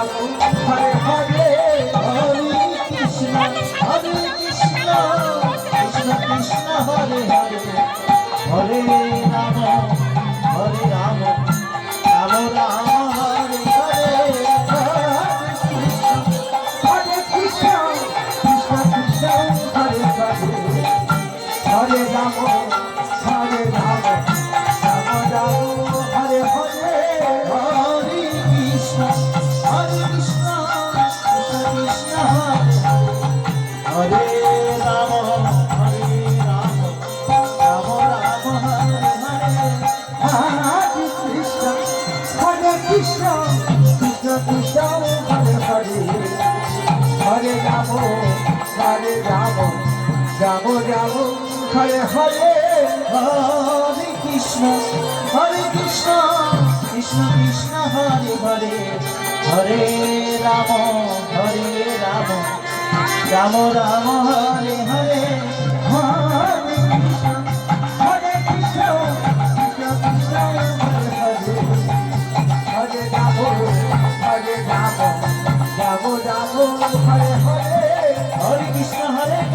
Ram Ram Krishna Krishna Hare Hare Hare Ram Hare Ram Ram Ram Hare Hare Hare Krishna Hare Krishna Krishna Krishna, Hare Hare. Hare Ram Hare Ram Ram Ram, Hare Hare. Hare Krishna Hare Krishna Krishna Krishna.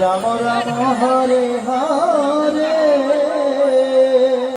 Ram Ram Hare Hare